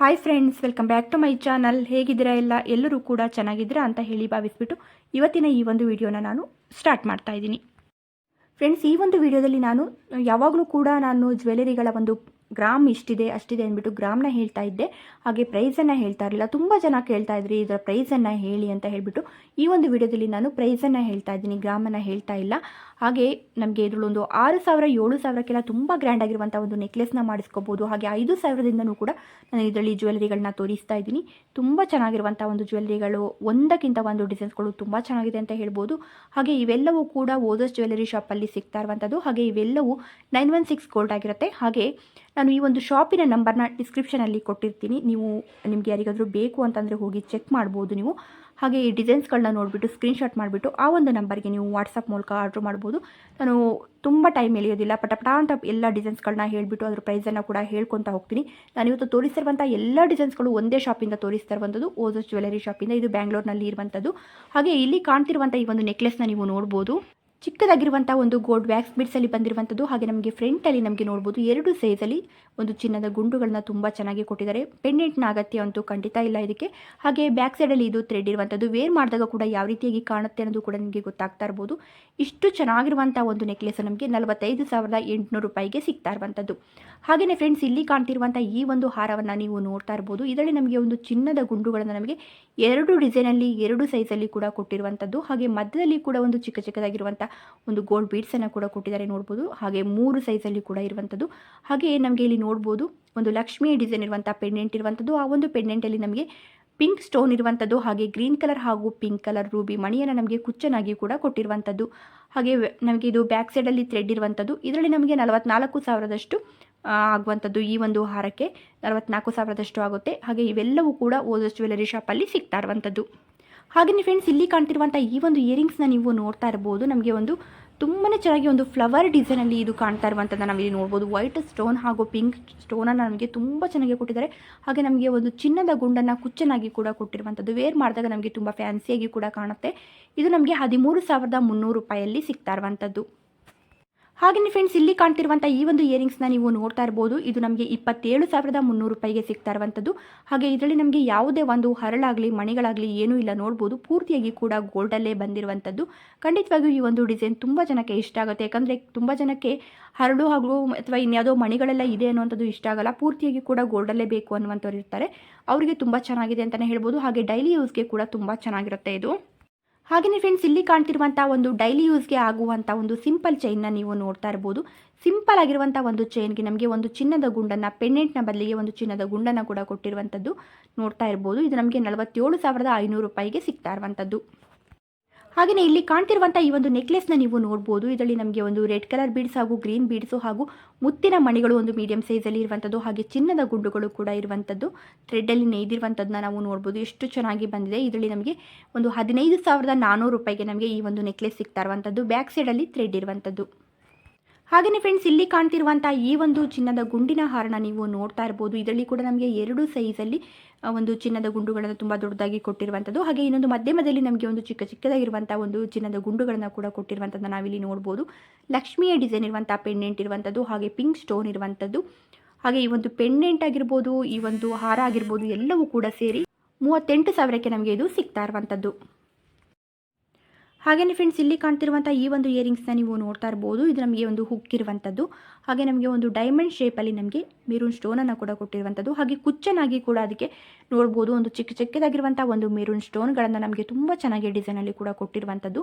Hi friends welcome back to my channel ಹೇಗಿದ್ದೀರಾ ಎಲ್ಲ? ಎಲ್ಲರೂ ಕೂಡ ಚೆನ್ನಾಗಿದ್ದೀರಾ ಅಂತ ಹೇಳಿ ಭಾವಿಸ್ಬಿಟ್ಟು ಇವತ್ತಿನ ಈ ಒಂದು ವಿಡಿಯೋನ ನಾನು ಸ್ಟಾರ್ಟ್ ಮಾಡ್ತಾ ಇದ್ದೀನಿ. ಫ್ರೆಂಡ್ಸ್ ಈ ಒಂದು ವಿಡಿಯೋದಲ್ಲಿ ನಾನು ಯಾವಾಗಲೂ ಕೂಡ ನಾನು ಜ್ಯುವೆಲರಿಗಳ ಒಂದು ಗ್ರಾಮ್ ಇಷ್ಟಿದೆ, ಅಷ್ಟಿದೆ ಅಂದ್ಬಿಟ್ಟು ಗ್ರಾಮ್ನ ಹೇಳ್ತಾ ಇದ್ದೆ. ಹಾಗೆ ಪ್ರೈಸನ್ನು ಹೇಳ್ತಾ ಇರಲಿಲ್ಲ. ತುಂಬ ಜನ ಕೇಳ್ತಾ ಇದ್ರಿ ಇದರ ಪ್ರೈಸನ್ನು ಹೇಳಿ ಅಂತ ಹೇಳಿಬಿಟ್ಟು. ಈ ಒಂದು ವಿಡಿಯೋದಲ್ಲಿ ನಾನು ಪ್ರೈಸನ್ನು ಹೇಳ್ತಾ ಇದ್ದೀನಿ, ಗ್ರಾಮನ್ನು ಹೇಳ್ತಾ ಇಲ್ಲ. ಹಾಗೆ ನಮಗೆ ಇದರಲ್ಲೊಂದು ಆರು ಸಾವಿರ, ಏಳು ಸಾವಿರಕ್ಕೆಲ್ಲ ತುಂಬ ಗ್ರ್ಯಾಂಡ್ ಆಗಿರುವಂಥ ಒಂದು ನೆಕ್ಲೆಸ್ನ ಮಾಡಿಸ್ಕೋಬೋದು. ಹಾಗೆ ಐದು ಸಾವಿರದಿಂದನೂ ಕೂಡ ನಾನು ಇದರಲ್ಲಿ ಜ್ಯುವೆಲರಿಗಳನ್ನ ತೋರಿಸ್ತಾ ಇದ್ದೀನಿ. ತುಂಬ ಚೆನ್ನಾಗಿರುವಂಥ ಒಂದು ಜ್ಯುವೆಲರಿಗಳು ಒಂದಕ್ಕಿಂತ ಒಂದು ಡಿಸೈನ್ಸ್ಗಳು ತುಂಬ ಚೆನ್ನಾಗಿದೆ ಅಂತ ಹೇಳ್ಬೋದು. ಹಾಗೆ ಇವೆಲ್ಲವೂ ಕೂಡ ಓದೋಸ್ ಜ್ಯುವೆಲರಿ ಶಾಪಲ್ಲಿ ಸಿಗ್ತಾ ಇರುವಂಥದ್ದು ಹಾಗೆ ಇವೆಲ್ಲವೂ ನೈನ್ ಒನ್ ಸಿಕ್ಸ್ ಗೋಲ್ಡ್ ಆಗಿರುತ್ತೆ. ಹಾಗೆ ನಾನು ಈ ಒಂದು ಶಾಪಿನ ನಂಬರ್ನ ಡಿಸ್ಕ್ರಿಪ್ಷನಲ್ಲಿ ಕೊಟ್ಟಿರ್ತೀನಿ. ನೀವು ನಿಮಗೆ ಯಾರಿಗಾದರೂ ಬೇಕು ಅಂತಂದರೆ ಹೋಗಿ ಚೆಕ್ ಮಾಡ್ಬೋದು ನೀವು. ಹಾಗೆ ಈ ಡಿಸೈನ್ಸ್ಗಳನ್ನ ನೋಡಿಬಿಟ್ಟು ಸ್ಕ್ರೀನ್ಶಾಟ್ ಮಾಡಿಬಿಟ್ಟು ಆ ಒಂದು ನಂಬರ್ಗೆ ನೀವು ವಾಟ್ಸಪ್ ಮೂಲಕ ಆರ್ಡ್ರ್ ಮಾಡ್ಬೋದು. ನಾನು ತುಂಬ ಟೈಮ್ ಎಳೆಯೋದಿಲ್ಲ. ಪಟಪಟ ಅಂತ ಎಲ್ಲ ಡಿಸೈನ್ಸ್ಗಳನ್ನ ಹೇಳಿಬಿಟ್ಟು ಅದ್ರ ಪ್ರೈಸನ್ನು ಕೂಡ ಹೇಳ್ಕೊತಾ ಹೋಗ್ತೀನಿ. ನಾನು ಇವತ್ತು ತೋರಿಸಿರುವಂಥ ಎಲ್ಲ ಡಿಸೈನ್ಸ್ಗಳು ಒಂದೇ ಶಾಪಿಂದ ತೋರಿಸ್ತಾ ಓಜಸ್ ಜ್ಯುವೆಲರಿ ಶಾಪಿಂದ ಇದು ಬ್ಯಾಂಗ್ಳೂರ್ನಲ್ಲಿ ಇರುವಂಥದ್ದು. ಹಾಗೆ ಇಲ್ಲಿ ಕಾಣ್ತಿರುವಂಥ ಈ ಒಂದು ನೆಕ್ಲೆಸ್ನ ನೀವು ನೋಡ್ಬೋದು. ಚಿಕ್ಕದಾಗಿರುವಂಥ ಒಂದು ಗೋಲ್ಡ್ ವ್ಯಾಕ್ಸ್ ಬಿಡ್ಸಲ್ಲಿ ಬಂದಿರುವಂಥದ್ದು ಹಾಗೆ ನಮಗೆ ಫ್ರಂಟಲ್ಲಿ ನಮಗೆ ನೋಡ್ಬೋದು, ಎರಡು ಸೈಜಲ್ಲಿ ಒಂದು ಚಿನ್ನದ ಗುಂಡುಗಳನ್ನ ತುಂಬ ಚೆನ್ನಾಗಿ ಕೊಟ್ಟಿದ್ದಾರೆ. ಪೆಂಡೆಂಟ್ನ ಅಗತ್ಯ ಅಂತೂ ಖಂಡಿತ ಇಲ್ಲ ಇದಕ್ಕೆ. ಹಾಗೆ ಬ್ಯಾಕ್ ಸೈಡಲ್ಲಿ ಇದು ಥ್ರೆಡ್ ಇರುವಂಥದ್ದು ವೇರ್ ಮಾಡಿದಾಗ ಕೂಡ ಯಾವ ರೀತಿಯಾಗಿ ಕಾಣುತ್ತೆ ಅನ್ನೋದು ಕೂಡ ನಿಮಗೆ ಗೊತ್ತಾಗ್ತಾ ಇರ್ಬೋದು. ಇಷ್ಟು ಚೆನ್ನಾಗಿರುವಂಥ ಒಂದು ನೆಕ್ಲೆಸ್ ನಮಗೆ ನಲವತ್ತೈದು ಸಾವಿರದ ಎಂಟುನೂರು ರೂಪಾಯಿಗೆ ಸಿಗ್ತಾ ಇರುವಂಥದ್ದು ಹಾಗೆಯೇ ಫ್ರೆಂಡ್ಸ್ ಇಲ್ಲಿ ಕಾಣ್ತಿರುವಂಥ ಈ ಒಂದು ಹಾರವನ್ನು ನೀವು ನೋಡ್ತಾ ಇರ್ಬೋದು. ಇದರಲ್ಲಿ ನಮಗೆ ಒಂದು ಚಿನ್ನದ ಗುಂಡುಗಳನ್ನು ನಮಗೆ ಎರಡು ಡಿಸೈನಲ್ಲಿ ಎರಡು ಸೈಜಲ್ಲಿ ಕೂಡ ಕೊಟ್ಟಿರುವಂಥದ್ದು ಹಾಗೆ ಮಧ್ಯದಲ್ಲಿ ಕೂಡ ಒಂದು ಚಿಕ್ಕ ಚಿಕ್ಕದಾಗಿರುವಂಥ ಒಂದು ಗೋಲ್ಡ್ ಬೀಡ್ಸನ್ನು ಕೂಡ ಕೊಟ್ಟಿದ್ದಾರೆ ನೋಡ್ಬೋದು. ಹಾಗೆ ಮೂರು ಸೈಜಲ್ಲಿ ಕೂಡ ಇರುವಂಥದ್ದು ಹಾಗೆ ನಮಗೆ ಇಲ್ಲಿ ನೋಡ್ಬೋದು, ಒಂದು ಲಕ್ಷ್ಮಿ ಡಿಸೈನ್ ಇರುವಂಥ ಪೆಂಡೆಂಟ್ ಇರುವಂಥದ್ದು ಆ ಒಂದು ಪೆಂಡೆಂಟಲ್ಲಿ ನಮಗೆ ಪಿಂಕ್ ಸ್ಟೋನ್ ಇರುವಂಥದ್ದು ಹಾಗೆ ಗ್ರೀನ್ ಕಲರ್ ಹಾಗೂ ಪಿಂಕ್ ಕಲರ್ ರೂಬಿ ಮಣಿಯನ್ನು ನಮಗೆ ಕುಚ್ಚನಾಗಿ ಕೂಡ ಕೊಟ್ಟಿರುವಂಥದ್ದು ಹಾಗೆ ನಮಗೆ ಇದು ಬ್ಯಾಕ್ ಸೈಡಲ್ಲಿ ಥ್ರೆಡ್ ಇರುವಂಥದ್ದು ಇದರಲ್ಲಿ ನಮಗೆ ನಲವತ್ನಾಲ್ಕು ಸಾವಿರದಷ್ಟು ಆಗುವಂಥದ್ದು ಈ ಒಂದು ಹಾರಕ್ಕೆ ನಲವತ್ನಾಲ್ಕು ಸಾವಿರದಷ್ಟು ಆಗುತ್ತೆ. ಹಾಗೆ ಇವೆಲ್ಲವೂ ಕೂಡ ಓದಷ್ಟು ಜ್ಯುವೆಲರಿ ಶಾಪಲ್ಲಿ ಸಿಗ್ತಾ ಇರುವಂಥದ್ದು ಹಾಗೆಯೇ ಫ್ರೆಂಡ್ಸ್ ಇಲ್ಲಿ ಕಾಣ್ತಿರುವಂಥ ಈ ಒಂದು ಇಯರಿಂಗ್ಸ್ನ ನೀವು ನೋಡ್ತಾ ಇರ್ಬೋದು. ನಮಗೆ ಒಂದು ತುಂಬಾ ಚೆನ್ನಾಗಿ ಒಂದು ಫ್ಲವರ್ ಡಿಸೈನ್ ಅಲ್ಲಿ ಇದು ಕಾಣ್ತಾ ಇರುವಂಥದ್ದು ನಾವಿಲ್ಲಿ ನೋಡ್ಬೋದು. ವೈಟ್ ಸ್ಟೋನ್ ಹಾಗೂ ಪಿಂಕ್ ಸ್ಟೋನ್ ಅನ್ನ ನಮಗೆ ತುಂಬಾ ಚೆನ್ನಾಗಿ ಕೊಟ್ಟಿದ್ದಾರೆ. ಹಾಗೆ ನಮಗೆ ಒಂದು ಚಿನ್ನದ ಗುಂಡನ್ನ ಕುಚ್ಚನಾಗಿ ಕೂಡ ಕೊಟ್ಟಿರುವಂಥದ್ದು ವೇರ್ ಮಾಡಿದಾಗ ನಮಗೆ ತುಂಬಾ ಫ್ಯಾನ್ಸಿಯಾಗಿ ಕೂಡ ಕಾಣುತ್ತೆ. ಇದು ನಮಗೆ ಹದಿಮೂರು ಸಾವಿರದ ಮುನ್ನೂರು ರೂಪಾಯಲ್ಲಿ ಸಿಗ್ತಾ ಇರುವಂಥದ್ದು ಹಾಗೆಯೇ ಫ್ರೆಂಡ್ಸ್ ಇಲ್ಲಿ ಕಾಣ್ತಿರುವಂಥ ಈ ಒಂದು ಇಯರಿಂಗ್ಸ್ನ ನೀವು ನೋಡ್ತಾ ಇರ್ಬೋದು. ಇದು ನಮಗೆ ಇಪ್ಪತ್ತೇಳು ಸಾವಿರದ ಮುನ್ನೂರು ರೂಪಾಯಿಗೆ ಸಿಗ್ತಾ ಇರುವಂಥದ್ದು ಹಾಗೆ ಇದರಲ್ಲಿ ನಮಗೆ ಯಾವುದೇ ಒಂದು ಹರಳಾಗಲಿ, ಮಣಿಗಳಾಗಲಿ ಏನೂ ಇಲ್ಲ ನೋಡ್ಬೋದು. ಪೂರ್ತಿಯಾಗಿ ಕೂಡ ಗೋಲ್ಡಲ್ಲೇ ಬಂದಿರುವಂಥದ್ದು ಖಂಡಿತವಾಗಿಯೂ ಈ ಒಂದು ಡಿಸೈನ್ ತುಂಬ ಜನಕ್ಕೆ ಇಷ್ಟ ಆಗುತ್ತೆ. ಯಾಕಂದರೆ ತುಂಬ ಜನಕ್ಕೆ ಹರಳು ಹಾಗೂ ಅಥವಾ ಇನ್ಯಾವುದೋ ಮಣಿಗಳೆಲ್ಲ ಇದೆ ಅನ್ನುವಂಥದ್ದು ಇಷ್ಟ ಆಗಲ್ಲ. ಪೂರ್ತಿಯಾಗಿ ಕೂಡ ಗೋಲ್ಡಲ್ಲೇ ಬೇಕು ಅನ್ನುವಂಥವ್ರು ಇರ್ತಾರೆ. ಅವರಿಗೆ ತುಂಬ ಚೆನ್ನಾಗಿದೆ ಅಂತಲೇ ಹೇಳ್ಬೋದು. ಹಾಗೆ ಡೈಲಿ ಯೂಸ್ಗೆ ಕೂಡ ತುಂಬ ಚೆನ್ನಾಗಿರುತ್ತೆ ಇದು. ಹಾಗೆಯೇ ಫ್ರೆಂಡ್ಸ್ ಇಲ್ಲಿ ಕಾಣ್ತಿರುವಂಥ ಒಂದು ಡೈಲಿ ಯೂಸ್ಗೆ ಆಗುವಂಥ ಒಂದು ಸಿಂಪಲ್ ಚೈನ್ನ ನೀವು ನೋಡ್ತಾ ಇರ್ಬೋದು. ಸಿಂಪಲ್ ಆಗಿರುವಂಥ ಒಂದು ಚೈನ್ಗೆ ನಮಗೆ ಒಂದು ಚಿನ್ನದ ಗುಂಡನ್ನು ಪೆಂಡೆಂಟ್ನ ಬದಲಿಗೆ ಒಂದು ಚಿನ್ನದ ಗುಂಡನ್ನು ಕೂಡ ಕೊಟ್ಟಿರುವಂಥದ್ದು ನೋಡ್ತಾ ಇರ್ಬೋದು. ಇದು ನಮಗೆ ನಲವತ್ತೇಳು ಸಾವಿರದ ಐನೂರು ರೂಪಾಯಿಗೆ ಸಿಗ್ತಾ ಇರುವಂಥದ್ದು. ಹಾಗೆಯೇ ಇಲ್ಲಿ ಕಾಣ್ತಿರುವಂಥ ಈ ಒಂದು ನೆಕ್ಲೆಸ್ನ ನೀವು ನೋಡ್ಬೋದು. ಇದರಲ್ಲಿ ನಮಗೆ ಒಂದು ರೆಡ್ ಕಲರ್ ಬೀಡ್ಸ್ ಹಾಗೂ ಗ್ರೀನ್ ಬೀಡ್ಸು ಹಾಗೂ ಮುತ್ತಿನ ಮಣಿಗಳು ಒಂದು ಮೀಡಿಯಂ ಸೈಜಲ್ಲಿ ಇರುವಂಥದ್ದು ಹಾಗೆ ಚಿನ್ನದ ಗುಂಡುಗಳು ಕೂಡ ಇರುವಂಥದ್ದು ಥ್ರೆಡ್ಡಲ್ಲಿ ನೇಯ್ದಿರುವಂಥದ್ದನ್ನ ನಾವು ನೋಡ್ಬೋದು. ಎಷ್ಟು ಚೆನ್ನಾಗಿ ಬಂದಿದೆ. ಇದರಲ್ಲಿ ನಮಗೆ ಒಂದು ಹದಿನೈದು ಸಾವಿರದ ನಾನ್ನೂರು ರೂಪಾಯಿಗೆ ನಮಗೆ ಈ ಒಂದು ನೆಕ್ಲೆಸ್ ಸಿಗ್ತಾ ಇರುವಂಥದ್ದು ಬ್ಯಾಕ್ ಸೈಡಲ್ಲಿ ಥ್ರೆಡ್ ಇರುವಂಥದ್ದು ಹಾಗೆಯೇ ಫ್ರೆಂಡ್ಸ್ ಇಲ್ಲಿ ಕಾಣ್ತಿರುವಂಥ ಈ ಒಂದು ಚಿನ್ನದ ಗುಂಡಿನ ಹಾರನ ನೀವು ನೋಡ್ತಾ ಇರ್ಬೋದು. ಇದರಲ್ಲಿ ಕೂಡ ನಮಗೆ ಎರಡು ಸೈಜಲ್ಲಿ ಅಲ್ಲಿ ಒಂದು ಚಿನ್ನದ ಗುಂಡುಗಳನ್ನು ತುಂಬ ದೊಡ್ಡದಾಗಿ ಕೊಟ್ಟಿರುವಂಥದ್ದು ಹಾಗೆ ಇನ್ನೊಂದು ಮಧ್ಯಮದಲ್ಲಿ ನಮಗೆ ಒಂದು ಚಿಕ್ಕ ಚಿಕ್ಕದಾಗಿರುವಂಥ ಒಂದು ಚಿನ್ನದ ಗುಂಡುಗಳನ್ನು ಕೂಡ ಕೊಟ್ಟಿರುವಂಥದ್ದು ನಾವಿಲ್ಲಿ ನೋಡ್ಬೋದು. ಲಕ್ಷ್ಮಿಯ ಡಿಸೈನ್ ಇರುವಂಥ ಪೆಂಡೆಂಟ್ ಇರುವಂಥದ್ದು ಹಾಗೆ ಪಿಂಕ್ ಸ್ಟೋನ್ ಇರುವಂಥದ್ದು ಹಾಗೆ ಈ ಒಂದು ಪೆಂಡೆಂಟ್ ಆಗಿರ್ಬೋದು, ಈ ಒಂದು ಹಾರ ಆಗಿರ್ಬೋದು, ಎಲ್ಲವೂ ಕೂಡ ಸೇರಿ ಮೂವತ್ತೆಂಟು ಸಾವಿರಕ್ಕೆ ನಮಗೆ ಇದು ಸಿಗ್ತಾ ಇರುವಂಥದ್ದು ಹಾಗೆಯೇ ಫ್ರೆಂಡ್ಸ್ ಇಲ್ಲಿ ಕಾಣ್ತಿರುವಂಥ ಈ ಒಂದು ಇಯರಿಂಗ್ಸ್ನ ನೀವು ನೋಡ್ತಾ ಇರ್ಬೋದು. ಇದು ನಮಗೆ ಒಂದು ಹುಕ್ ಇರುವಂಥದ್ದು ಹಾಗೆ ನಮಗೆ ಒಂದು ಡೈಮಂಡ್ ಶೇಪಲ್ಲಿ ನಮಗೆ ಮೆರೂನ್ ಸ್ಟೋನನ್ನು ಕೂಡ ಕೊಟ್ಟಿರುವಂಥದ್ದು ಹಾಗೆ ಕುಚ್ಚನಾಗಿ ಕೂಡ ಅದಕ್ಕೆ ನೋಡ್ಬೋದು, ಒಂದು ಚಿಕ್ಕ ಚಿಕ್ಕದಾಗಿರುವಂಥ ಒಂದು ಮೆರೂನ್ ಸ್ಟೋನ್ಗಳನ್ನು ನಮಗೆ ತುಂಬ ಚೆನ್ನಾಗಿ ಡಿಸೈನಲ್ಲಿ ಕೂಡ ಕೊಟ್ಟಿರುವಂಥದ್ದು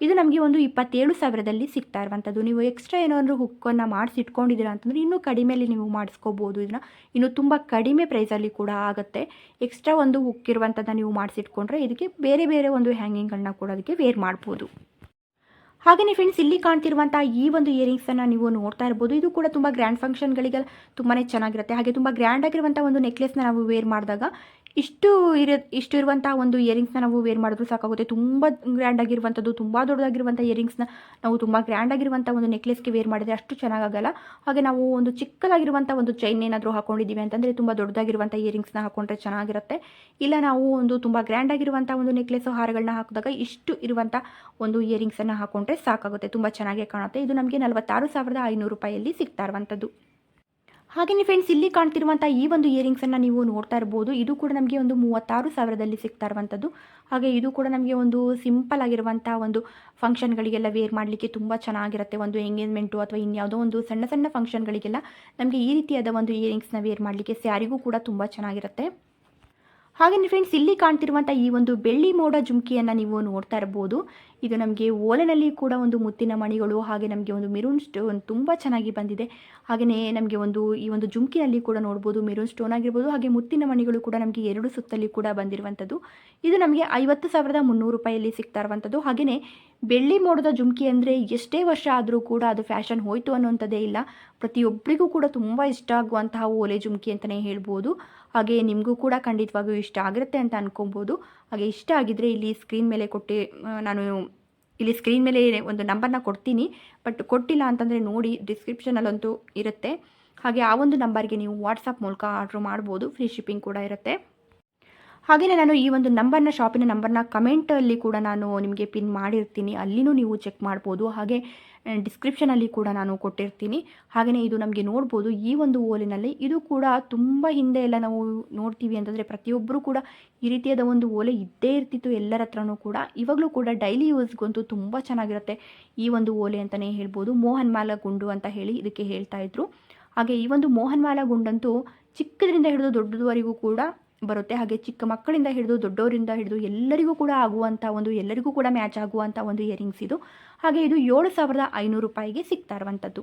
ಇದು ನಮಗೆ ಒಂದು ಇಪ್ಪತ್ತೇಳು ಸಾವಿರದಲ್ಲಿ ಸಿಗ್ತಾ ಇರುವಂಥದ್ದು ನೀವು ಎಕ್ಸ್ಟ್ರಾ ಏನಾದರೂ ಹುಕ್ಕನ್ನು ಮಾಡಿಸಿ ಅಂತಂದರೆ ಇನ್ನೂ ಕಡಿಮೆಯಲ್ಲಿ ನೀವು ಮಾಡಿಸ್ಕೋಬೋದು ಇದನ್ನ. ಇನ್ನು ತುಂಬ ಕಡಿಮೆ ಪ್ರೈಸಲ್ಲಿ ಕೂಡ ಆಗುತ್ತೆ. ಎಕ್ಸ್ಟ್ರಾ ಒಂದು ಹುಕ್ ಇರುವಂಥದ್ದನ್ನ ನೀವು ಮಾಡಿಸಿಟ್ಕೊಂಡ್ರೆ ಇದಕ್ಕೆ ಬೇರೆ ಬೇರೆ ಒಂದು ಹ್ಯಾಂಗಿಂಗ್ಗಳನ್ನ ಕೂಡ ಅದಕ್ಕೆ ವೇರ್ ಮಾಡ್ಬೋದು. ಹಾಗೆಯೇ ಫ್ರೆಂಡ್ಸ್ ಇಲ್ಲಿ ಕಾಣ್ತಿರುವಂಥ ಈ ಒಂದು ಇಯರಿಂಗ್ಸನ್ನು ನೀವು ನೋಡ್ತಾ ಇರ್ಬೋದು. ಇದು ಕೂಡ ತುಂಬ ಗ್ರ್ಯಾಂಡ್ ಫಂಕ್ಷನ್ಗಳಿಗೆ ತುಂಬಾ ಚೆನ್ನಾಗಿರುತ್ತೆ. ಹಾಗೆ ತುಂಬ ಗ್ರ್ಯಾಂಡ್ ಆಗಿರುವಂಥ ಒಂದು ನೆಕ್ಲೆಸ್ನ ನಾವು ವೇರ್ ಮಾಡಿದಾಗ ಇಷ್ಟು ಇರ ಇಷ್ಟು ಇರುವಂಥ ಒಂದು ಇಯರಿಂಗ್ಸ್ನ ನಾವು ವೇರ್ ಮಾಡಿದ್ರು ಸಾಕಾಗುತ್ತೆ. ತುಂಬ ಗ್ರ್ಯಾಂಡ್ ಆಗಿರುವಂಥದ್ದು, ತುಂಬ ದೊಡ್ಡದಾಗಿರುವಂಥ ಇಯರಿಂಗ್ಸ್ನ ನಾವು ತುಂಬ ಗ್ರ್ಯಾಂಡ್ ಆಗಿರುವಂಥ ಒಂದು ನೆಕ್ಲೆಸ್ಗೆ ವೇರ್ ಮಾಡಿದರೆ ಅಷ್ಟು ಚೆನ್ನಾಗಾಗಲ್ಲ ಹಾಗೆ ನಾವು ಒಂದು ಚಿಕ್ಕದಾಗಿರುವಂಥ ಒಂದು ಚೈನ್ ಏನಾದರೂ ಹಾಕೊಂಡಿದ್ದೀವಿ ಅಂತಂದರೆ ತುಂಬ ದೊಡ್ಡದಾಗಿರುವಂಥ ಇಯರಿಂಗ್ಸ್ನ ಹಾಕೊಂಡ್ರೆ ಚೆನ್ನಾಗಿರುತ್ತೆ. ಇಲ್ಲ ನಾವು ಒಂದು ತುಂಬ ಗ್ರ್ಯಾಂಡ್ ಆಗಿರುವಂಥ ಒಂದು ನೆಕ್ಲೆಸ್ ಹಾರಗಳನ್ನ ಹಾಕಿದಾಗ ಇಷ್ಟು ಇರುವಂಥ ಒಂದು ಇಯರಿಂಗ್ಸನ್ನು ಹಾಕೊಂಡ್ರೆ ಸಾಕಾಗುತ್ತೆ, ತುಂಬ ಚೆನ್ನಾಗಿ ಕಾಣುತ್ತೆ. ಇದು ನಮಗೆ ನಲವತ್ತಾರು ಸಾವಿರದ ಐನೂರು ರೂಪಾಯಿಯಲ್ಲಿ ಸಿಗ್ತಾ ಇರುವಂಥದ್ದು. ಹಾಗೆಯೇ ಫ್ರೆಂಡ್ಸ್ ಇಲ್ಲಿ ಕಾಣ್ತಿರುವಂಥ ಈ ಒಂದು ಇಯರಿಂಗ್ಸನ್ನು ನೀವು ನೋಡ್ತಾ ಇರ್ಬೋದು. ಇದು ಕೂಡ ನಮಗೆ ಒಂದು ಮೂವತ್ತಾರು ಸಾವಿರದಲ್ಲಿ ಸಿಗ್ತಾ ಇರುವಂಥದ್ದು ಹಾಗೆ ಇದು ಕೂಡ ನಮಗೆ ಒಂದು ಸಿಂಪಲ್ ಆಗಿರುವಂಥ ಒಂದು ಫಂಕ್ಷನ್ಗಳಿಗೆಲ್ಲ ವೇರ್ ಮಾಡಲಿಕ್ಕೆ ತುಂಬ ಚೆನ್ನಾಗಿರುತ್ತೆ. ಒಂದು ಎಂಗೇಜ್ಮೆಂಟು ಅಥವಾ ಇನ್ಯಾವುದೋ ಒಂದು ಸಣ್ಣ ಸಣ್ಣ ಫಂಕ್ಷನ್ಗಳಿಗೆಲ್ಲ ನಮಗೆ ಈ ರೀತಿಯಾದ ಒಂದು ಇಯರಿಂಗ್ಸ್ನ ವೇರ್ ಮಾಡಲಿಕ್ಕೆ ಸ್ಯಾರಿಗೂ ಕೂಡ ತುಂಬ ಚೆನ್ನಾಗಿರುತ್ತೆ. ಹಾಗೆಯೇ ಫ್ರೆಂಡ್ಸ್ ಇಲ್ಲಿ ಕಾಣ್ತಿರುವಂಥ ಈ ಒಂದು ಬೆಳ್ಳಿ ಮೋಡ ಜುಮ್ಕಿಯನ್ನು ನೀವು ನೋಡ್ತಾ ಇರ್ಬೋದು. ಇದು ನಮಗೆ ಓಲೆನಲ್ಲಿ ಕೂಡ ಒಂದು ಮುತ್ತಿನ ಮಣಿಗಳು, ಹಾಗೆ ನಮಗೆ ಒಂದು ಮೆರೂನ್ ಸ್ಟೋನ್ ತುಂಬ ಚೆನ್ನಾಗಿ ಬಂದಿದೆ. ಹಾಗೆಯೇ ನಮಗೆ ಒಂದು, ಈ ಒಂದು ಜುಮ್ಕಿನಲ್ಲಿ ಕೂಡ ನೋಡ್ಬೋದು, ಮೆರೂನ್ ಸ್ಟೋನ್ ಆಗಿರ್ಬೋದು, ಹಾಗೆ ಮುತ್ತಿನ ಮಣಿಗಳು ಕೂಡ ನಮಗೆ ಎರಡು ಸುತ್ತಲ್ಲಿ ಕೂಡ ಬಂದಿರುವಂಥದ್ದು. ಇದು ನಮಗೆ ಐವತ್ತು ಸಾವಿರದ ಮುನ್ನೂರು ರೂಪಾಯಲ್ಲಿ ಸಿಗ್ತಾ ಇರುವಂಥದ್ದು. ಹಾಗೆಯೇ ಬೆಳ್ಳಿ ಮೋಡದ ಜುಮ್ಕಿ ಅಂದರೆ ಎಷ್ಟೇ ವರ್ಷ ಆದರೂ ಕೂಡ ಅದು ಫ್ಯಾಷನ್ ಹೋಯಿತು ಅನ್ನೋಂಥದ್ದೇ ಇಲ್ಲ. ಪ್ರತಿಯೊಬ್ಬರಿಗೂ ಕೂಡ ತುಂಬ ಇಷ್ಟ ಆಗುವಂತಹ ಓಲೆ ಜುಮ್ಕಿ ಅಂತಲೇ ಹೇಳ್ಬೋದು. ಹಾಗೆ ನಿಮಗೂ ಕೂಡ ಖಂಡಿತವಾಗಿಯೂ ಇಷ್ಟ ಆಗಿರುತ್ತೆ ಅಂತ ಅನ್ಕೊಬೋದು. ಹಾಗೆ ಇಷ್ಟ ಆಗಿದ್ದರೆ ಇಲ್ಲಿ ಸ್ಕ್ರೀನ್ ಮೇಲೆ ಕೊಟ್ಟು ನಾನು ಇಲ್ಲಿ ಸ್ಕ್ರೀನ್ ಮೇಲೆ ಒಂದು ನಂಬರ್ನ ಕೊಡ್ತೀನಿ. ಬಟ್ ಕೊಟ್ಟಿಲ್ಲ ಅಂತಂದರೆ ನೋಡಿ ಡಿಸ್ಕ್ರಿಪ್ಷನಲ್ಲಂತೂ ಇರುತ್ತೆ. ಹಾಗೆ ಆ ಒಂದು ನಂಬರ್ಗೆ ನೀವು ವಾಟ್ಸಪ್ ಮೂಲಕ ಆರ್ಡ್ರ್ ಮಾಡ್ಬೋದು. ಫ್ರೀ ಶಿಪ್ಪಿಂಗ್ ಕೂಡ ಇರುತ್ತೆ. ಹಾಗೆಯೇ ನಾನು ಈ ಒಂದು ನಂಬರ್ನ ಶಾಪಿನ ನಂಬರ್ನ ಕಮೆಂಟಲ್ಲಿ ಕೂಡ ನಾನು ನಿಮಗೆ ಪಿನ್ ಮಾಡಿರ್ತೀನಿ. ಅಲ್ಲಿನೂ ನೀವು ಚೆಕ್ ಮಾಡ್ಬೋದು. ಹಾಗೆ ಡಿಸ್ಕ್ರಿಪ್ಷನಲ್ಲಿ ಕೂಡ ನಾನು ಕೊಟ್ಟಿರ್ತೀನಿ. ಹಾಗೆಯೇ ಇದು ನಮಗೆ ನೋಡ್ಬೋದು. ಈ ಒಂದು ಓಲಿನಲ್ಲಿ ಇದು ಕೂಡ ತುಂಬ ಹಿಂದೆ ಎಲ್ಲ ನಾವು ನೋಡ್ತೀವಿ ಅಂತಂದರೆ ಪ್ರತಿಯೊಬ್ಬರು ಕೂಡ ಈ ರೀತಿಯಾದ ಒಂದು ಓಲೆ ಇದ್ದೇ ಇರ್ತಿತ್ತು ಎಲ್ಲರ ಹತ್ರನೂ ಕೂಡ. ಇವಾಗಲೂ ಕೂಡ ಡೈಲಿ ಯೂಸ್ಗಂತೂ ತುಂಬ ಚೆನ್ನಾಗಿರುತ್ತೆ ಈ ಒಂದು ಓಲೆ ಅಂತಲೇ ಹೇಳ್ಬೋದು. ಮೋಹನ್ ಮಾಲ ಗುಂಡು ಅಂತ ಹೇಳಿ ಇದಕ್ಕೆ ಹೇಳ್ತಾ ಇದ್ರು. ಹಾಗೆ ಈ ಒಂದು ಮೋಹನ್ ಮಾಲ ಗುಂಡಂತೂ ಚಿಕ್ಕದರಿಂದ ಹಿಡಿದು ದೊಡ್ಡದವರೆಗೂ ಕೂಡ ಬರುತ್ತೆ. ಹಾಗೆ ಚಿಕ್ಕ ಮಕ್ಕಳಿಂದ ಹಿಡಿದು ದೊಡ್ಡವರಿಂದ ಹಿಡಿದು ಎಲ್ಲರಿಗೂ ಕೂಡ ಆಗುವಂಥ ಒಂದು, ಎಲ್ಲರಿಗೂ ಕೂಡ ಮ್ಯಾಚ್ ಆಗುವಂಥ ಒಂದು ಇಯರಿಂಗ್ಸ್ ಇದು. ಹಾಗೆ ಇದು ಏಳು ಸಾವಿರದ ಐನೂರು ರೂಪಾಯಿಗೆ ಸಿಗ್ತಾ ಇರುವಂಥದ್ದು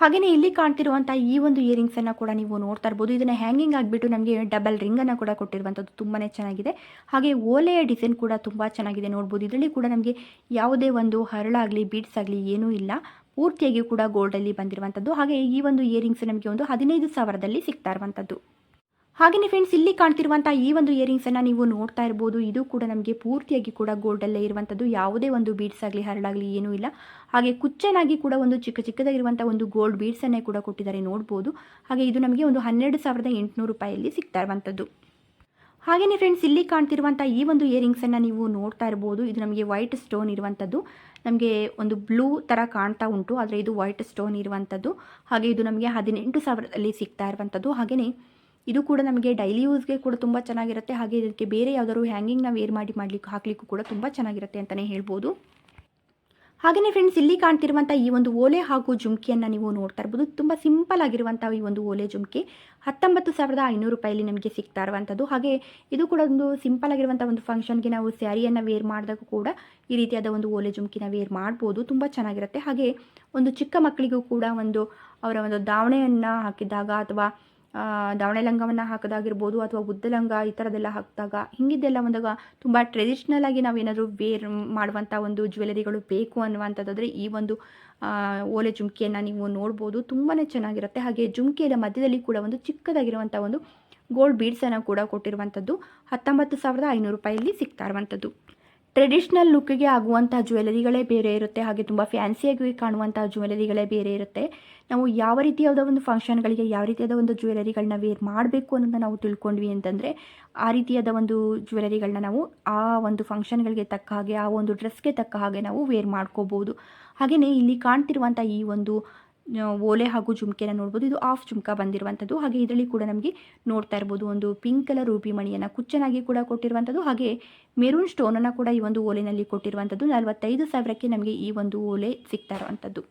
ಹಾಗೆಯೇ ಇಲ್ಲಿ ಕಾಣ್ತಿರುವಂಥ ಈ ಒಂದು ಇಯರಿಂಗ್ಸನ್ನು ಕೂಡ ನೀವು ನೋಡ್ತಾ ಇರ್ಬೋದು. ಇದನ್ನು ಹ್ಯಾಂಗಿಂಗ್ ಆಗಿಬಿಟ್ಟು ನಮಗೆ ಡಬಲ್ ರಿಂಗನ್ನು ಕೂಡ ಕೊಟ್ಟಿರುವಂಥದ್ದು ತುಂಬಾ ಚೆನ್ನಾಗಿದೆ. ಹಾಗೆ ಓಲೆಯ ಡಿಸೈನ್ ಕೂಡ ತುಂಬ ಚೆನ್ನಾಗಿದೆ ನೋಡ್ಬೋದು. ಇದರಲ್ಲಿ ಕೂಡ ನಮಗೆ ಯಾವುದೇ ಒಂದು ಹರಳಾಗಲಿ ಬೀಡ್ಸ್ ಆಗಲಿ ಏನೂ ಇಲ್ಲ. ಪೂರ್ತಿಯಾಗಿ ಕೂಡ ಗೋಲ್ಡಲ್ಲಿ ಬಂದಿರುವಂಥದ್ದು ಹಾಗೆ ಈ ಒಂದು ಇಯರಿಂಗ್ಸ್ ನಮಗೆ ಒಂದು ಹದಿನೈದು ಸಾವಿರದಲ್ಲಿ ಸಿಗ್ತಾ ಇರುವಂಥದ್ದು ಹಾಗೆಯೇ ಫ್ರೆಂಡ್ಸ್ ಇಲ್ಲಿ ಕಾಣ್ತಿರುವಂಥ ಈ ಒಂದು ಇಯರಿಂಗ್ಸನ್ನು ನೀವು ನೋಡ್ತಾ ಇರ್ಬೋದು. ಇದು ಕೂಡ ನಮಗೆ ಪೂರ್ತಿಯಾಗಿ ಕೂಡ ಗೋಲ್ಡಲ್ಲೇ ಇರುವಂಥದ್ದು ಯಾವುದೇ ಒಂದು ಬೀಡ್ಸ್ ಆಗಲಿ, ಹರಳಾಗಲಿ ಏನೂ ಇಲ್ಲ. ಹಾಗೆ ಕುಚ್ಚನಾಗಿ ಕೂಡ ಒಂದು ಚಿಕ್ಕ ಚಿಕ್ಕದಾಗಿರುವಂಥ ಒಂದು ಗೋಲ್ಡ್ ಬೀಡ್ಸನ್ನೇ ಕೂಡ ಕೊಟ್ಟಿದ್ದಾರೆ. ನೋಡ್ಬೋದು. ಹಾಗೆ ಇದು ನಮಗೆ ಒಂದು ಹನ್ನೆರಡು ಸಾವಿರದ ಎಂಟುನೂರು ರೂಪಾಯಲ್ಲಿ ಸಿಗ್ತಾ ಇರುವಂಥದ್ದು ಹಾಗೆಯೇ ಫ್ರೆಂಡ್ಸ್ ಇಲ್ಲಿ ಕಾಣ್ತಿರುವಂಥ ಈ ಒಂದು ಇಯರಿಂಗ್ಸನ್ನು ನೀವು ನೋಡ್ತಾ ಇರ್ಬೋದು. ಇದು ನಮಗೆ ವೈಟ್ ಸ್ಟೋನ್ ಇರುವಂಥದ್ದು ನಮಗೆ ಒಂದು ಬ್ಲೂ ಥರ ಕಾಣ್ತಾ ಉಂಟು. ಆದರೆ ಇದು ವೈಟ್ ಸ್ಟೋನ್ ಇರುವಂಥದ್ದು ಹಾಗೆ ಇದು ನಮಗೆ ಹದಿನೆಂಟು ಸಾವಿರದಲ್ಲಿ ಸಿಗ್ತಾ ಇರುವಂಥದ್ದು ಹಾಗೆಯೇ ಇದು ಕೂಡ ನಮಗೆ ಡೈಲಿ ಯೂಸ್ಗೆ ಕೂಡ ತುಂಬ ಚೆನ್ನಾಗಿರುತ್ತೆ. ಹಾಗೆ ಇದಕ್ಕೆ ಬೇರೆ ಯಾವ್ದಾದ್ರು ಹ್ಯಾಂಗಿಂಗ್ನ ವೇರ್ ಮಾಡಿ ಮಾಡಲಿಕ್ಕೆ ಹಾಕಲಿಕ್ಕೂ ಕೂಡ ತುಂಬ ಚೆನ್ನಾಗಿರುತ್ತೆ ಅಂತಲೇ ಹೇಳ್ಬೋದು. ಹಾಗೆಯೇ ಫ್ರೆಂಡ್ಸ್ ಇಲ್ಲಿ ಕಾಣ್ತಿರುವಂಥ ಈ ಒಂದು ಓಲೆ ಹಾಗೂ ಜುಮ್ಕಿಯನ್ನು ನೀವು ನೋಡ್ತಾ ಇರ್ಬೋದು. ತುಂಬ ಸಿಂಪಲ್ ಆಗಿರುವಂಥ ಈ ಒಂದು ಓಲೆ ಜುಮ್ಕಿ ಹತ್ತೊಂಬತ್ತು ಸಾವಿರದ ಐನೂರು ರೂಪಾಯಲ್ಲಿ ನಮಗೆ ಸಿಗ್ತಾ ಇರುವಂಥದ್ದು ಹಾಗೆ ಇದು ಕೂಡ ಒಂದು ಸಿಂಪಲ್ ಆಗಿರುವಂಥ ಒಂದು ಫಂಕ್ಷನ್ಗೆ ನಾವು ಸ್ಯಾರಿಯನ್ನು ವೇರ್ ಮಾಡಿದಾಗ ಕೂಡ ಈ ರೀತಿಯಾದ ಒಂದು ಓಲೆ ಜುಮ್ಕಿನ ವೇರ್ ಮಾಡ್ಬೋದು. ತುಂಬ ಚೆನ್ನಾಗಿರುತ್ತೆ. ಹಾಗೆ ಒಂದು ಚಿಕ್ಕ ಮಕ್ಕಳಿಗೂ ಕೂಡ ಒಂದು ಅವರ ಒಂದು ದಾವಣೆಯನ್ನು ಹಾಕಿದಾಗ ಅಥವಾ ದಾವಣೆ ಲಂಗವನ್ನು ಹಾಕೋದಾಗಿರ್ಬೋದು ಅಥವಾ ಉದ್ದ ಲಂಗ ಈ ಥರದ್ದೆಲ್ಲ ಹಾಕಿದಾಗ ಹಿಂಗಿದ್ದೆಲ್ಲ ಒಂದಾಗ ತುಂಬ ಟ್ರೆಡಿಷ್ನಲ್ ಆಗಿ ನಾವೇನಾದರೂ ವೇರ್ ಮಾಡುವಂಥ ಒಂದು ಜ್ಯುವೆಲರಿಗಳು ಬೇಕು ಅನ್ನುವಂಥದ್ದಾದರೆ ಈ ಒಂದು ಓಲೆ ಜುಮ್ಕಿಯನ್ನು ನೀವು ನೋಡ್ಬೋದು. ತುಂಬಾ ಚೆನ್ನಾಗಿರುತ್ತೆ. ಹಾಗೆ ಜುಮ್ಕಿಯ ಮಧ್ಯದಲ್ಲಿ ಕೂಡ ಒಂದು ಚಿಕ್ಕದಾಗಿರುವಂಥ ಒಂದು ಗೋಲ್ಡ್ ಬೀಡ್ಸನ್ನು ಕೂಡ ಕೊಟ್ಟಿರುವಂಥದ್ದು ಹತ್ತೊಂಬತ್ತು ಸಾವಿರದ ಐನೂರು ರೂಪಾಯಲ್ಲಿ ಸಿಗ್ತಾ ಇರುವಂಥದ್ದು ಟ್ರೆಡಿಷ್ನಲ್ ಲುಕ್ಗೆ ಆಗುವಂಥ ಜ್ಯುವೆಲರಿಗಳೇ ಬೇರೆ ಇರುತ್ತೆ. ಹಾಗೆ ತುಂಬ ಫ್ಯಾನ್ಸಿಯಾಗಿ ಕಾಣುವಂಥ ಜ್ಯುವೆಲರಿಗಳೇ ಬೇರೆ ಇರುತ್ತೆ. ನಾವು ಯಾವ ರೀತಿಯಾದ ಒಂದು ಫಂಕ್ಷನ್ಗಳಿಗೆ ಯಾವ ರೀತಿಯಾದ ಒಂದು ಜ್ಯುವೆಲರಿಗಳನ್ನ ವೇರ್ ಮಾಡಬೇಕು ಅನ್ನೋದನ್ನ ನಾವು ತಿಳ್ಕೊಂಡ್ವಿ ಅಂತಂದರೆ, ಆ ರೀತಿಯಾದ ಒಂದು ಜ್ಯುವೆಲರಿಗಳನ್ನ ನಾವು ಆ ಒಂದು ಫಂಕ್ಷನ್ಗಳಿಗೆ ತಕ್ಕ ಹಾಗೆ, ಆ ಒಂದು ಡ್ರೆಸ್ಗೆ ತಕ್ಕ ಹಾಗೆ ನಾವು ವೇರ್ ಮಾಡ್ಕೋಬೋದು. ಹಾಗೆಯೇ ಇಲ್ಲಿ ಕಾಣ್ತಿರುವಂಥ ಈ ಒಂದು ಓಲೆ ಹಾಗೂ ಜುಮ್ಕೆನ ನೋಡ್ಬೋದು. ಇದು ಆಫ್ ಜುಮ್ಕ ಬಂದಿರುವಂಥದ್ದು. ಹಾಗೆ ಇದರಲ್ಲಿ ಕೂಡ ನಮಗೆ ನೋಡ್ತಾ ಇರ್ಬೋದು ಒಂದು ಪಿಂಕ್ ಕಲರ್ ರೂಪಿ ಮಣಿಯನ್ನು ಕುಚ್ಚನಾಗಿ ಕೂಡ ಕೊಟ್ಟಿರುವಂಥದ್ದು. ಹಾಗೆ ಮೆರೂನ್ ಸ್ಟೋನನ್ನು ಕೂಡ ಈ ಒಂದು ಓಲೆನಲ್ಲಿ ಕೊಟ್ಟಿರುವಂಥದ್ದು. ನಲವತ್ತೈದು ಸಾವಿರಕ್ಕೆ ನಮಗೆ ಈ ಒಂದು ಓಲೆ ಸಿಗ್ತಾ ಇರುವಂಥದ್ದು.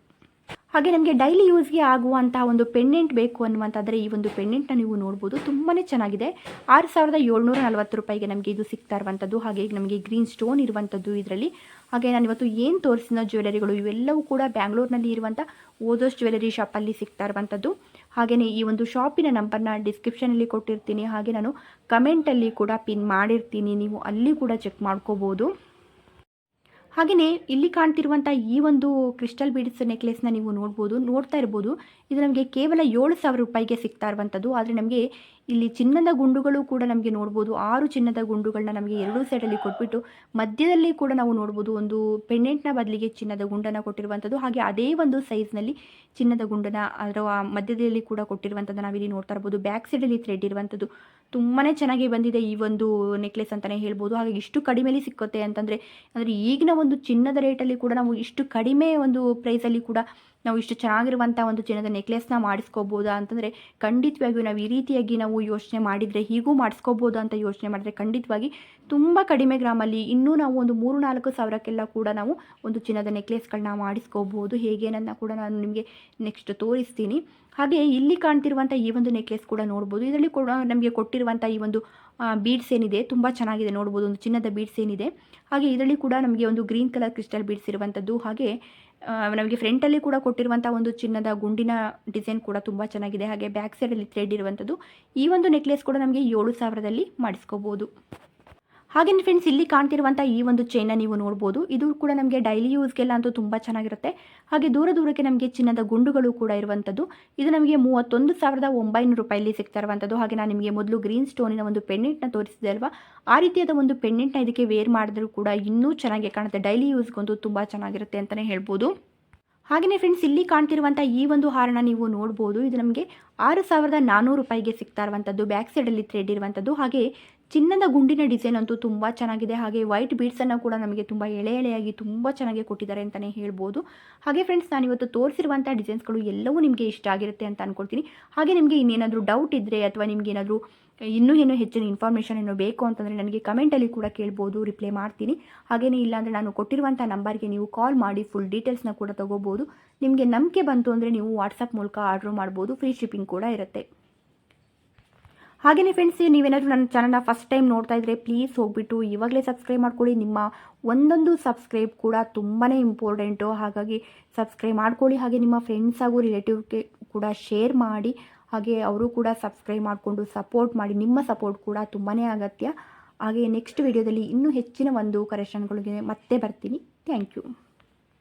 ಹಾಗೆ ನಮಗೆ ಡೈಲಿ ಯೂಸ್ಗೆ ಆಗುವಂತಹ ಒಂದು ಪೆಂಡೆಂಟ್ ಬೇಕು ಅನ್ನುವಂಥದ್ರೆ ಈ ಒಂದು ಪೆಂಡೆಂಟ್ನ ನೀವು ನೋಡ್ಬೋದು. ತುಂಬಾ ಚೆನ್ನಾಗಿದೆ. ಆರು ಸಾವಿರದ ಏಳ್ನೂರ ನಲ್ವತ್ತು ರೂಪಾಯಿಗೆ ನಮಗೆ ಇದು ಸಿಗ್ತಾ ಇರುವಂಥದ್ದು ಹಾಗೆ ನಮಗೆ ಗ್ರೀನ್ ಸ್ಟೋನ್ ಇರುವಂಥದ್ದು ಇದರಲ್ಲಿ. ಹಾಗೆ ನಾನು ಇವತ್ತು ಏನು ತೋರಿಸಿದ ಜ್ಯುವೆಲರಿಗಳು ಇವೆಲ್ಲವೂ ಕೂಡ ಬ್ಯಾಂಗ್ಳೂರ್ನಲ್ಲಿ ಇರುವಂಥ ಓದೋಸ್ ಜ್ಯುವೆಲರಿ ಶಾಪಲ್ಲಿ ಸಿಗ್ತಾ ಇರುವಂಥದ್ದು ಹಾಗೆಯೇ ಈ ಒಂದು ಶಾಪಿನ ನಂಬರ್ನ ಡಿಸ್ಕ್ರಿಪ್ಷನಲ್ಲಿ ಕೊಟ್ಟಿರ್ತೀನಿ. ಹಾಗೆ ನಾನು ಕಮೆಂಟಲ್ಲಿ ಕೂಡ ಪಿನ್ ಮಾಡಿರ್ತೀನಿ. ನೀವು ಅಲ್ಲಿ ಕೂಡ ಚೆಕ್ ಮಾಡ್ಕೋಬೋದು. ಹಾಗೆಯೇ ಇಲ್ಲಿ ಕಾಣ್ತಿರುವಂಥ ಈ ಒಂದು ಕ್ರಿಸ್ಟಲ್ ಬೀಡ್ಸ್ ನೆಕ್ಲೆಸ್ನ ನೀವು ನೋಡ್ಬೋದು ನೋಡ್ತಾ ಇರ್ಬೋದು. ಇದು ನಮಗೆ ಕೇವಲ ಏಳು ಸಾವಿರ ರೂಪಾಯಿಗೆ ಸಿಗ್ತಾ ಇರುವಂಥದ್ದು. ಆದರೆ ನಮಗೆ ಇಲ್ಲಿ ಚಿನ್ನದ ಗುಂಡುಗಳು ಕೂಡ ನಮಗೆ ನೋಡ್ಬೋದು. ಆರು ಚಿನ್ನದ ಗುಂಡುಗಳನ್ನ ನಮಗೆ ಎರಡೂ ಸೈಡಲ್ಲಿ ಕೊಟ್ಬಿಟ್ಟು ಮಧ್ಯದಲ್ಲಿ ಕೂಡ ನಾವು ನೋಡ್ಬೋದು ಒಂದು ಪೆಂಡೆಂಟ್ನ ಬದಲಿಗೆ ಚಿನ್ನದ ಗುಂಡನ್ನು ಕೊಟ್ಟಿರುವಂಥದ್ದು. ಹಾಗೆ ಅದೇ ಒಂದು ಸೈಜ್ನಲ್ಲಿ ಚಿನ್ನದ ಗುಂಡನ ಅದರ ಮಧ್ಯದಲ್ಲಿ ಕೂಡ ಕೊಟ್ಟಿರುವಂಥದ್ದು ನಾವಿಲ್ಲಿ ನೋಡ್ತಾ ಇರ್ಬೋದು. ಬ್ಯಾಕ್ ಸೈಡಲ್ಲಿ ಥ್ರೆಡ್ ಇರುವಂಥದ್ದು ತುಂಬಾ ಚೆನ್ನಾಗಿ ಬಂದಿದೆ ಈ ಒಂದು ನೆಕ್ಲೆಸ್ ಅಂತಲೇ ಹೇಳ್ಬೋದು. ಹಾಗೆ ಇಷ್ಟು ಕಡಿಮೆಯಲ್ಲಿ ಸಿಕ್ಕುತ್ತೆ ಅಂತಂದರೆ, ಅಂದರೆ ಈಗಿನ ಒಂದು ಚಿನ್ನದ ರೇಟಲ್ಲಿ ಕೂಡ ನಾವು ಇಷ್ಟು ಕಡಿಮೆ ಒಂದು ಪ್ರೈಸಲ್ಲಿ ಕೂಡ ನಾವು ಇಷ್ಟು ಚೆನ್ನಾಗಿರುವಂಥ ಒಂದು ಚಿನ್ನದ ನೆಕ್ಲೆಸ್ನ ಮಾಡಿಸ್ಕೋಬೋದಾ ಅಂತಂದರೆ ಖಂಡಿತವಾಗಿಯೂ ನಾವು ಈ ರೀತಿಯಾಗಿ ನಾವು ಯೋಚನೆ ಮಾಡಿದರೆ ಹೀಗೂ ಮಾಡಿಸ್ಕೋಬೋದು ಅಂತ ಯೋಚನೆ ಮಾಡಿದರೆ ಖಂಡಿತವಾಗಿ ತುಂಬ ಕಡಿಮೆ ಗ್ರಾಮಲ್ಲಿ ಇನ್ನೂ ನಾವು ಒಂದು ಮೂರು ನಾಲ್ಕು ಸಾವಿರಕ್ಕೆಲ್ಲ ಕೂಡ ನಾವು ಒಂದು ಚಿನ್ನದ ನೆಕ್ಲೆಸ್ಗಳನ್ನ ಮಾಡಿಸ್ಕೋಬೋದು. ಹೇಗೆ ಕೂಡ ನಾನು ನಿಮಗೆ ನೆಕ್ಸ್ಟ್ ತೋರಿಸ್ತೀನಿ. ಹಾಗೆ ಇಲ್ಲಿ ಕಾಣ್ತಿರುವಂಥ ಈ ಒಂದು ನೆಕ್ಲೆಸ್ ಕೂಡ ನೋಡ್ಬೋದು. ಇದರಲ್ಲಿ ಕೂಡ ನಮಗೆ ಕೊಟ್ಟಿರುವಂಥ ಈ ಒಂದು ಬೀಡ್ಸ್ ಏನಿದೆ ತುಂಬ ಚೆನ್ನಾಗಿದೆ ನೋಡ್ಬೋದು. ಒಂದು ಚಿನ್ನದ ಬೀಡ್ಸ್ ಏನಿದೆ. ಹಾಗೆ ಇದರಲ್ಲಿ ಕೂಡ ನಮಗೆ ಒಂದು ಗ್ರೀನ್ ಕಲರ್ ಕ್ರಿಸ್ಟಲ್ ಬೀಡ್ಸ್ ಇರುವಂಥದ್ದು ಹಾಗೆ ನಮಗೆ ಫ್ರಂಟಲ್ಲಿ ಕೂಡ ಕೊಟ್ಟಿರುವಂಥ ಒಂದು ಚಿನ್ನದ ಗುಂಡಿನ ಡಿಸೈನ್ ಕೂಡ ತುಂಬ ಚೆನ್ನಾಗಿದೆ. ಹಾಗೆ ಬ್ಯಾಕ್ ಸೈಡಲ್ಲಿ ಥ್ರೆಡ್ ಇರುವಂಥದ್ದು ಈ ಒಂದು ನೆಕ್ಲೆಸ್ ಕೂಡ ನಮಗೆ ಏಳು ಸಾವಿರದಲ್ಲಿ ಮಾಡಿಸ್ಕೋಬೋದು. ಹಾಗೆಯೇ ಫ್ರೆಂಡ್ಸ್ ಇಲ್ಲಿ ಕಾಣ್ತಿರುವಂಥ ಈ ಒಂದು ಚೈನ್ನ ನೀವು ನೋಡ್ಬೋದು. ಇದು ಕೂಡ ನಮಗೆ ಡೈಲಿ ಯೂಸ್ಗೆಲ್ಲ ಅಂತೂ ತುಂಬ ಚೆನ್ನಾಗಿರುತ್ತೆ. ಹಾಗೆ ದೂರ ದೂರಕ್ಕೆ ನಮಗೆ ಚಿನ್ನದ ಗುಂಡುಗಳು ಕೂಡ ಇರುವಂಥದ್ದು. ಇದು ನಮಗೆ ಮೂವತ್ತೊಂದು ಸಾವಿರದ ಒಂಬೈನೂರು ರೂಪಾಯಲ್ಲಿ ಸಿಗ್ತಾ ಇರುವಂಥದ್ದು. ಹಾಗೆ ನಾನು ನಿಮಗೆ ಮೊದಲು ಗ್ರೀನ್ ಸ್ಟೋನಿನ ಒಂದು ಪೆಂಡೆಂಟ್ನ ತೋರಿಸಿದೆ ಅಲ್ವಾ? ಆ ರೀತಿಯಾದ ಒಂದು ಪೆಂಡೆಂಟ್ನ ಇದಕ್ಕೆ ವೇರ್ ಮಾಡಿದ್ರೂ ಕೂಡ ಇನ್ನೂ ಚೆನ್ನಾಗಿ ಕಾಣುತ್ತೆ. ಡೈಲಿ ಯೂಸ್ಗಂತೂ ತುಂಬ ಚೆನ್ನಾಗಿರುತ್ತೆ ಅಂತಲೇ ಹೇಳ್ಬೋದು. ಹಾಗೆಯೇ ಫ್ರೆಂಡ್ಸ್ ಇಲ್ಲಿ ಕಾಣ್ತಿರುವಂಥ ಈ ಒಂದು ಹಾರನ ನೀವು ನೋಡ್ಬೋದು. ಇದು ನಮಗೆ ಆರು ಸಾವಿರದ ನಾನ್ನೂರು ರೂಪಾಯಿಗೆ ಸಿಗ್ತಾ ಇರುವಂಥದ್ದು. ಬ್ಯಾಕ್ ಸೈಡಲ್ಲಿ ಥ್ರೆಡ್ ಇರುವಂಥದ್ದು. ಹಾಗೆ ಚಿನ್ನದ ಗುಂಡಿನ ಡಿಸೈನ್ ಅಂತೂ ತುಂಬ ಚೆನ್ನಾಗಿದೆ. ಹಾಗೆ ವೈಟ್ ಬೀಡ್ಸನ್ನು ಕೂಡ ನಮಗೆ ತುಂಬ ಎಳೆ ಎಳೆಯಾಗಿ ತುಂಬ ಚೆನ್ನಾಗಿ ಕೊಟ್ಟಿದ್ದಾರೆ ಅಂತಲೇ ಹೇಳ್ಬೋದು. ಹಾಗೆ ಫ್ರೆಂಡ್ಸ್ ನಾನು ಇವತ್ತು ತೋರಿಸಿರುವಂಥ ಡಿಸೈನ್ಸ್ಗಳು ಎಲ್ಲವೂ ನಿಮಗೆ ಇಷ್ಟ ಆಗಿರುತ್ತೆ ಅಂತ ಅಂದ್ಕೊಳ್ತೀನಿ ಹಾಗೆ ನಿಮಗೆ ಇನ್ನೇನಾದರೂ ಡೌಟ್ ಇದ್ದರೆ ಅಥವಾ ನಿಮಗೆ ಏನಾದರೂ ಇನ್ನೂ ಏನೋ ಹೆಚ್ಚಿನ ಇನ್ಫಾರ್ಮೇಷನ್ ಏನೋ ಬೇಕು ಅಂತಂದರೆ ನನಗೆ ಕಮೆಂಟಲ್ಲಿ ಕೂಡ ಕೇಳ್ಬೋದು ರಿಪ್ಲೈ ಮಾಡ್ತೀನಿ. ಹಾಗೆಯೇ ಇಲ್ಲಾಂದರೆ ನಾನು ಕೊಟ್ಟಿರುವಂಥ ನಂಬರ್ಗೆ ನೀವು ಕಾಲ್ ಮಾಡಿ ಫುಲ್ ಡೀಟೇಲ್ಸ್ನ ಕೂಡ ತೊಗೋಬೋದು. ನಿಮಗೆ ನಂಬಿಕೆ ಬಂತು ಅಂದರೆ ನೀವು ವಾಟ್ಸಪ್ ಮೂಲಕ ಆರ್ಡ್ರ್ ಮಾಡ್ಬೋದು. ಫ್ರೀ ಶಿಪ್ಪಿಂಗ್ ಕೂಡ ಇರುತ್ತೆ. ಹಾಗೆಯೇ ಫ್ರೆಂಡ್ಸ್ ನೀವೇನಾದರೂ ನನ್ನ ಚಾನಲ್ನ ಫಸ್ಟ್ ಟೈಮ್ ನೋಡ್ತಾ ಇದ್ರೆ ಪ್ಲೀಸ್ ಹೋಗ್ಬಿಟ್ಟು ಇವಾಗಲೇ ಸಬ್ಸ್ಕ್ರೈಬ್ ಮಾಡ್ಕೊಳ್ಳಿ. ನಿಮ್ಮ ಒಂದೊಂದು ಸಬ್ಸ್ಕ್ರೈಬ್ ಕೂಡ ತುಂಬಾ ಇಂಪಾರ್ಟೆಂಟು ಹಾಗಾಗಿ ಸಬ್ಸ್ಕ್ರೈಬ್ ಮಾಡ್ಕೊಳ್ಳಿ. ಹಾಗೆ ನಿಮ್ಮ ಫ್ರೆಂಡ್ಸ್ ಹಾಗೂ ರಿಲೇಟಿವ್ಗೆ ಕೂಡ ಶೇರ್ ಮಾಡಿ. ಹಾಗೆ ಅವರು ಕೂಡ ಸಬ್ಸ್ಕ್ರೈಬ್ ಮಾಡಿಕೊಂಡು ಸಪೋರ್ಟ್ ಮಾಡಿ. ನಿಮ್ಮ ಸಪೋರ್ಟ್ ಕೂಡ ತುಂಬಾ ಅಗತ್ಯ. ಹಾಗೆ ನೆಕ್ಸ್ಟ್ ವಿಡಿಯೋದಲ್ಲಿ ಇನ್ನೂ ಹೆಚ್ಚಿನ ಒಂದು ಕರೆಕ್ಷನ್ಗಳಿಗೆ ಮತ್ತೆ ಬರ್ತೀನಿ. Thank you